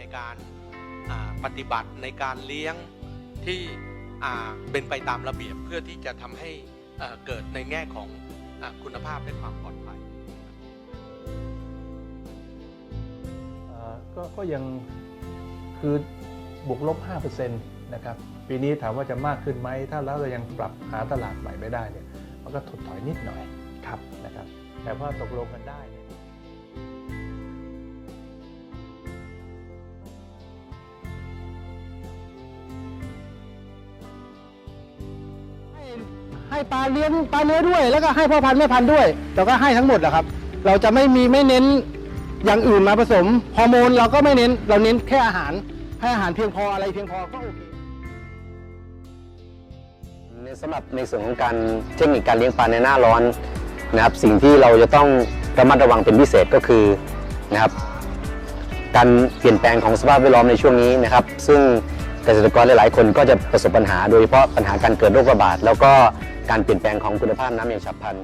ในการปฏิบัติในการเลี้ยงที่เป็นไปตามระเบียบเพื่อที่จะทำให้เกิดในแง่ของอคุณภาพและความปลอดภัยก็ก็ยังคือบวกลบ5%นะครับปีนี้ถามว่าจะมากขึ้นไหมถ้าแล้วเรายังปรับหาตลาดใหม่ไม่ได้เนี่ยมันก็ถดถอยนิดหน่อยครับนะครับแต่ว่าตกลงกันได้ ให้ปลาเลี้ยงปลาเนื้อด้วย แล้วก็ให้พ่อพันธุ์แม่พันธุ์ด้วยเราก็ให้ทั้งหมดแหละครับ เราจะไม่มีไม่เน้นอย่างอื่นมาผสมฮอร์โมนเราก็ไม่เน้นเราเน้นแค่อาหาร ให้อาหารเพียงพออะไรเพียงพอก็โอเคในสำหรับในส่วนของการเทคนิคการเลี้ยงปลาในหน้าร้อนนะครับสิ่งที่เราจะต้องระมัดระวังเป็นพิเศษก็คือนะครับการเปลี่ยนแปลงของสภาพแวดล้อมในช่วงนี้นะครับ ซึ่ง เกษตรกรหลายๆ คนก็จะประสบปัญหาโดยเฉพาะปัญหาการเกิดโรคระบาด แล้วก็การเปลี่ยนแปลงของคุณภาพน้ำอย่างฉับพลัน